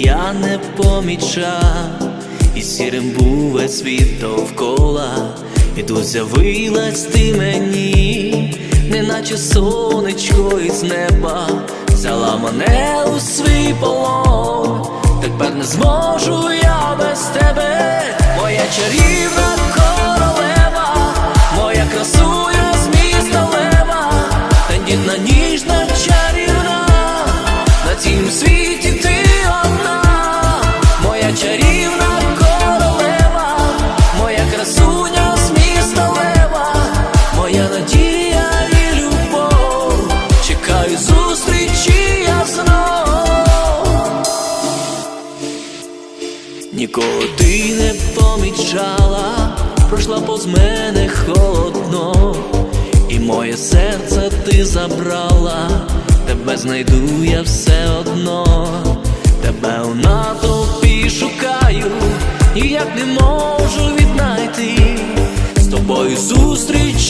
я не помічав, і сірим був весь світ довкола, і тут з'явилась ти мені, неначе сонечко із неба, взяла мене у свій полон, тепер не зможу я без тебе, моя чарівна. знайду я все одно, тебе у натовпі шукаю, і як не можу віднайти з тобою зустріч.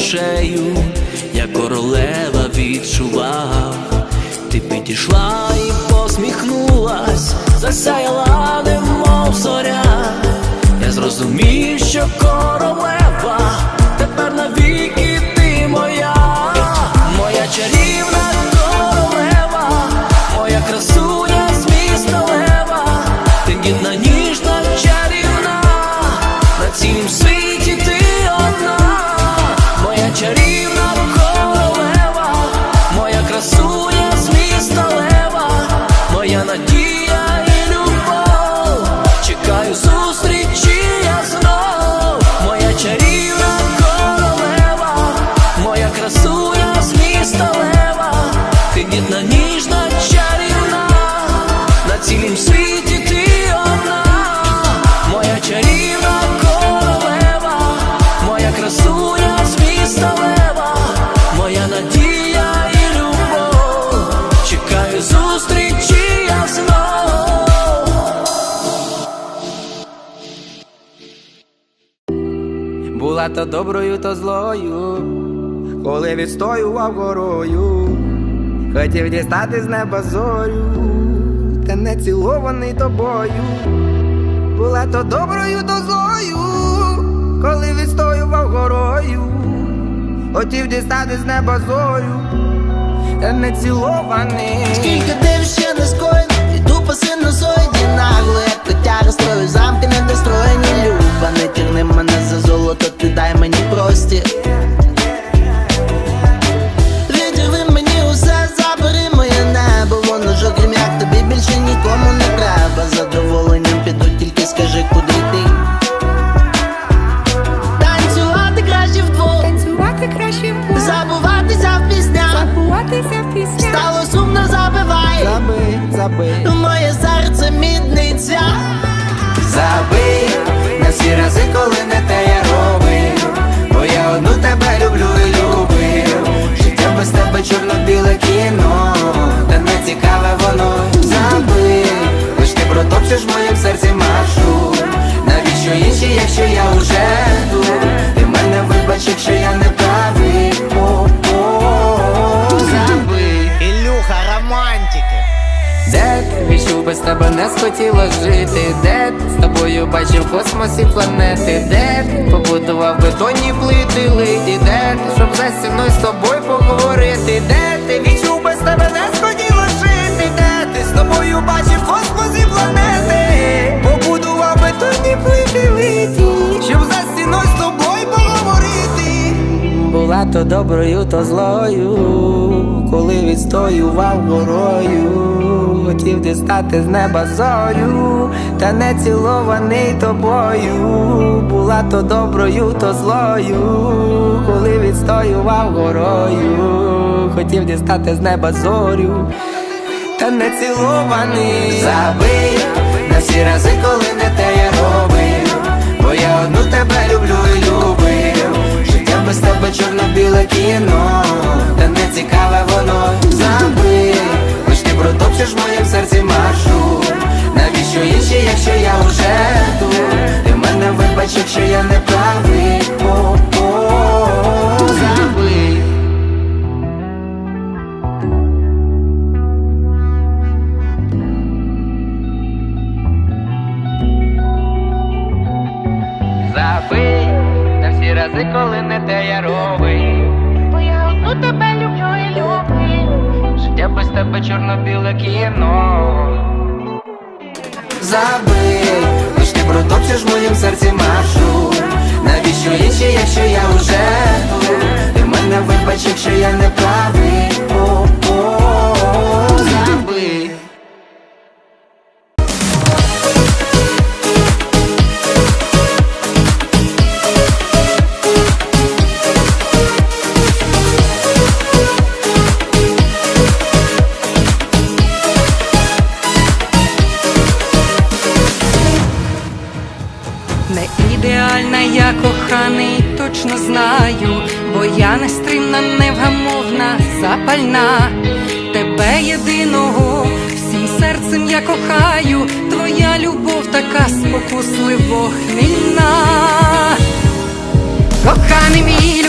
душею, я королева відчував, ти підійшла і посміхнулась, засяяла, немов зоря, я зрозумів, що королева, тепер навіки ти моя, моя чарівна. то доброю, то злою, коли відстоював горою, хотів дістати з неба зорю, та не цілований тобою, була то доброю, то злою, коли відстоював горою, хотів дістати з неба зорю, та не цілований. Скільки ти ще не скоїв, і тупо сильно зоїді нагло, як котяга строю, замки не дострою. Без хотіла жити. Де з тобою бачив в космосі планети? Де побудував бетонні плити литі? Де щоб за стіною з тобою поговорити? То доброю, то злою, коли відстоював горою, хотів дістати з неба зорю, та не цілований тобою, була то доброю, то злою, коли відстоював горою, хотів дістати з неба зорю, та не цілований. Забий на всі рази, коли не те я робив, бо я одну тебе люблю без тебе чорно-біле кіно, та не цікаве воно. Забий. Лиш ти протопчеш в моїм серці маршу. Навіщо інші, якщо я вже тут? Ти мене вибач, якщо я не правий. О, о, забий. Забий рази, коли не те я робив Бо я одну тебе люблю і люблю. Життя без тебе чорно-біле кіно. Забий, лиш ти протопчеш в моїм серці маршу. Навіщо інші, якщо я вже тут? Ти мене вибач, якщо я не правий. О, о, забий запальна, тебе єдиного, всім серцем я кохаю, твоя любов така спокусливо хмільна, Коханий мій,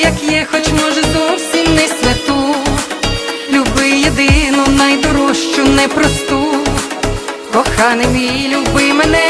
як є, хоч може зовсім не святу. Люби єдину, найдорожчу, непросту. Коханий мій, люби мене,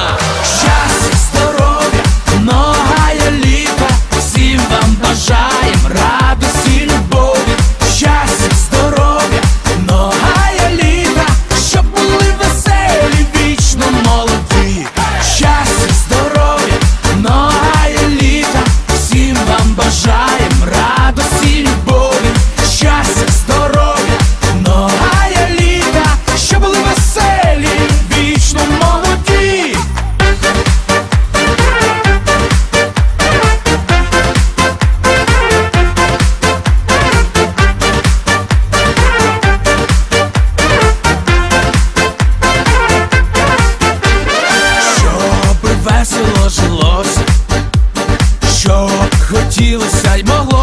сложилось, що хотілося й могло.